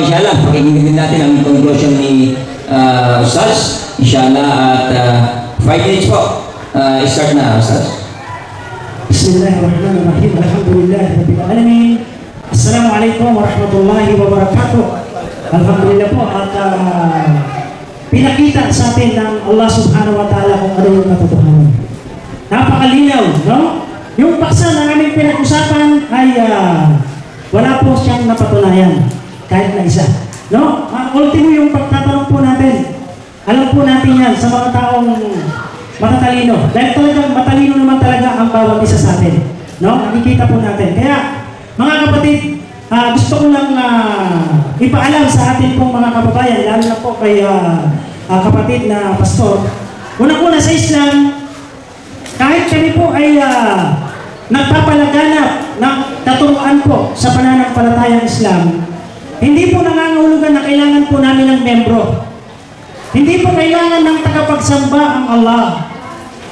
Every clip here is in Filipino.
inshallah, pakinggan din natin ang conclusion ni uh, Ustaz. Inshallah, at uh, five minutes po. Uh, start na, Ustaz. Bismillahirrahmanirrahim. Alhamdulillah Rabbil Alamin. Assalamualaikum warahmatullahi wabarakatuh. Alhamdulillah po at ah, pinakita sa atin ng Allah subhanahu wa ta'ala kung ano yung katotohanan. Napakalinaw, no? Yung paksa na aming pinag-usapan ay ah, wala po siyang napatunayan kahit na isa. No? Ang ultimo yung pagtatanong po natin. Alam po natin yan sa mga taong matatalino. Dahil talagang matalino naman talaga ang bawat isa sa atin. No? Nakikita po natin. Kaya, mga kapatid, ah, gusto ko lang ah, ipaalam sa atin pong mga kababayan, lalo na po kay ah, ah, kapatid na pastor. Unang-una sa Islam, kahit kami po ay ah, nagpapalaganap ng katuruan po sa pananampalatayang Islam, hindi po nangangahulugan na kailangan po namin ng membro. Hindi po kailangan ng tagapagsamba ang Allah.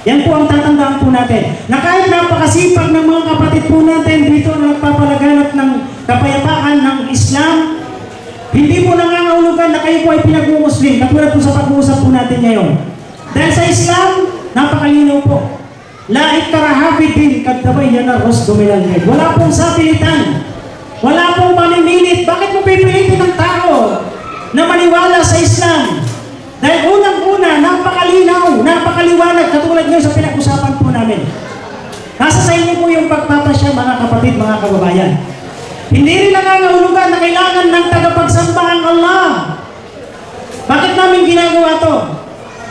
Yan po ang tatandaan po natin. Na kahit napakasipag ng mga kapatid po natin dito na nagpapalaganap ng kapayapaan ng Islam, hindi po nangangahulugan na kayo po ay pinag-muslim, katulad po sa pag-uusap po natin ngayon. Dahil sa Islam, napakalinaw po. La ikrahabidin kadabay yan ang ros dominal head. Wala pong sapilitan. Wala pong pamimilit. Bakit mo pipilitin ng tao na maniwala sa Islam? Dahil unang-una, napakalinaw, napakaliwanag, katulad nyo sa pinag-usapan po namin. Nasa sa inyo po yung pagpapasya, mga kapatid, mga kababayan. Hindi rin nangangahulugan na kailangan ng tagapagsamba ang Allah. Bakit namin ginagawa to?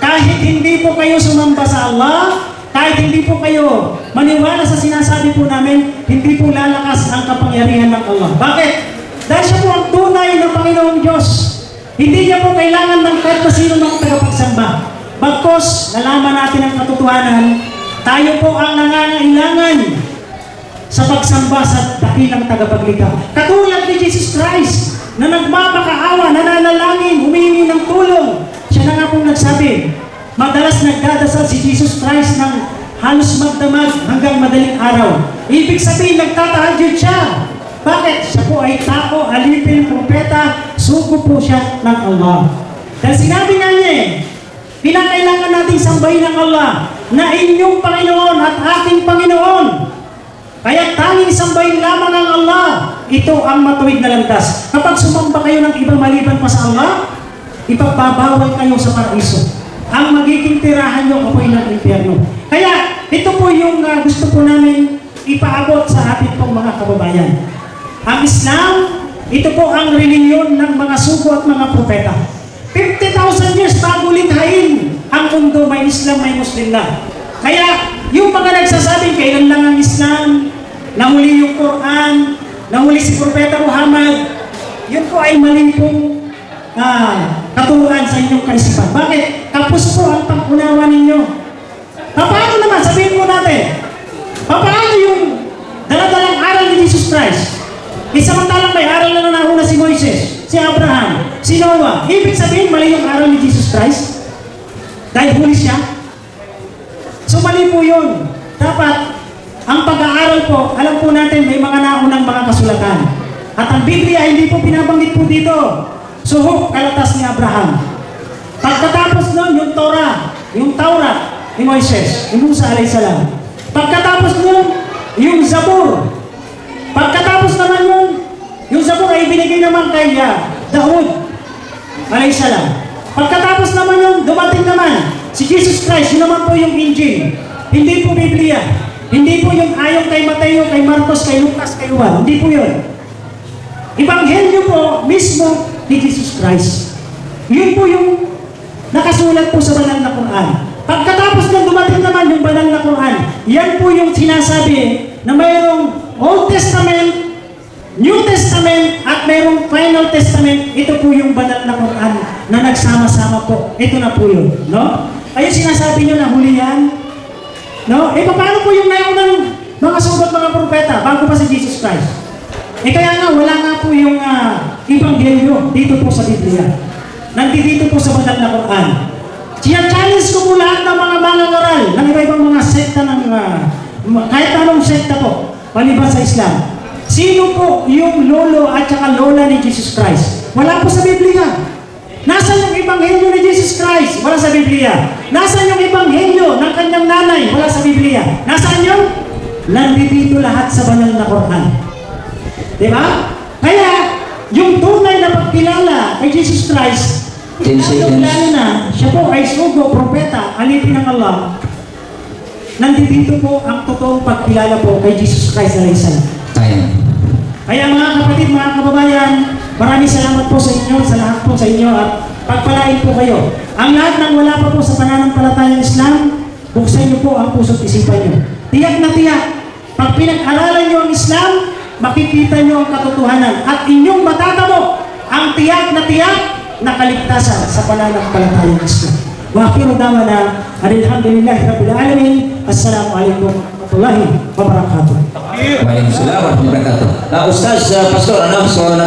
Kahit hindi po kayo sumamba sa Allah, kahit hindi po kayo maniwala sa sinasabi po namin, hindi po lalakas ang kapangyarihan ng Allah. Bakit? Dahil siya po ang tunay na Panginoong Diyos. Hindi niya po kailangan ng kahit na sino ng tagapagsamba. Bagkos, nalaman natin ang katotohanan, tayo po ang nangangailangan sa pagsamba sa dakilang tagapaglikha. Katulad ni Jesus Christ na nagmapakaawa, nananalangin, humihingi ng tulong. Siya na nga pong nagsabi, madalas nagdadasal si Jesus Christ ng halos magdamag hanggang madaling araw. Ibig sabihin, nagtatahajud siya. Bakit? Siya po ay tao, alipin, propeta, sugo po siya ng Allah. Dahil sinabi nga niya pinakailangan nating sambahin ng Allah na inyong Panginoon at aking Panginoon. Kaya tanging sambahin lamang ang Allah. Ito ang matuwid na landas. Kapag sumamba kayo ng ibang maliban pa sa Allah, ipagbabawal kayo sa paraiso. Ang magiging tirahan nyo apoy ng impyerno. Kaya ito po yung ah, gusto po namin ipaabot sa ating pong mga kababayan. Ang Islam, ito po ang reliyon ng mga sugo at mga propeta. 50,000 years bago likhain ang mundo, may Islam, may Muslim na. Kaya, yung mga nagsasabing kailan lang ang Islam, nahuli yung Quran, nahuli si Propeta Muhammad, yun po ay mali pong ah, katuruan sa inyong kaisipan. Bakit? Kapos po ang pag-unawa ninyo. Paano naman? Sabihin po natin. Paano yung daladalang aral ni Jesus Christ? Eh, samantalang may aral na nauna si Moises, si Abraham, si Noah. Ibig sabihin, mali yung aral ni Jesus Christ? Dahil huli siya? So mali po yun. Dapat, pag-aaral po, alam po natin may mga naunang mga kasulatan. At ang Biblia hindi po pinabanggit po dito. Suhok kalatas ni Abraham. Pagkatapos nun, yung Torah, yung Taurat ni Moises, ni Musa alayhisalam. Pagkatapos nun, yung Zabur. Pagkatapos naman nun, yung Zabur ay binigay naman kay uh, Daud alayhisalam. Pagkatapos naman nun, dumating naman si Jesus Christ, yun naman po yung Injil. Hindi po Biblia. Hindi po yung ayon kay Mateo, kay Marcos, kay Lucas, kay Juan. Hindi po yun. Ebanghelyo po mismo ni Jesus Christ. Yun po yung nakasulat po sa banal na Quran. Pagkatapos nang dumating naman yung banal na Quran, yan po yung sinasabi na mayroong Old Testament, New Testament, at mayroong Final Testament. Ito po yung banal na Quran na nagsama-sama po. Ito na po yun. No? Ayun sinasabi nyo na huli yan. No? Eh, paano po yung naunang mga sugat mga propeta bago pa si Jesus Christ? Eh kaya nga, wala nga po yung uh, Ebanghelyo dito po sa Biblia. Nandito po sa banal na Quran. Siya-challenge ko po lahat ng mga mangangaral ng iba-ibang mga sekta ng, ma- kahit anong sekta po, maliban sa Islam. Sino po yung lolo at saka lola ni Jesus Christ? Wala po sa Biblia. Nasaan yung Ebanghelyo ni Jesus Christ? Wala sa Biblia. Nasaan yung Ebanghelyo ng kanyang nanay? Wala sa Biblia. Nasaan yun? Nandito lahat sa banal na Quran. Di ba? Kaya, yung tunay na pagkilala kay Jesus Christ, lalo na, siya po ay sugo, propeta, alipin ng Allah. Nandito po ang totoong pagkilala po kay Jesus Christ na. Ayan. Kaya mga kapatid, mga kababayan, maraming salamat po sa inyo, sa lahat po sa inyo at pagpalain po kayo. Ang lahat ng wala pa po sa pananampalatayang Islam, buksan niyo po ang puso't isipan niyo. Tiyak na tiyak, pag pinag-aralan niyo ang Islam, makikita niyo ang katotohanan at inyong matatamo ang tiyak na tiyak na kaligtasan sa pananampalatayang Islam. Wa akhiru da'wana alhamdulillahi rabbil alamin. Assalamualaikum warahmatullahi wabarakatuh. Waalaikumsalam warahmatullahi wabarakatuh. Uh, Ustaz, uh, Pastor, ano? So,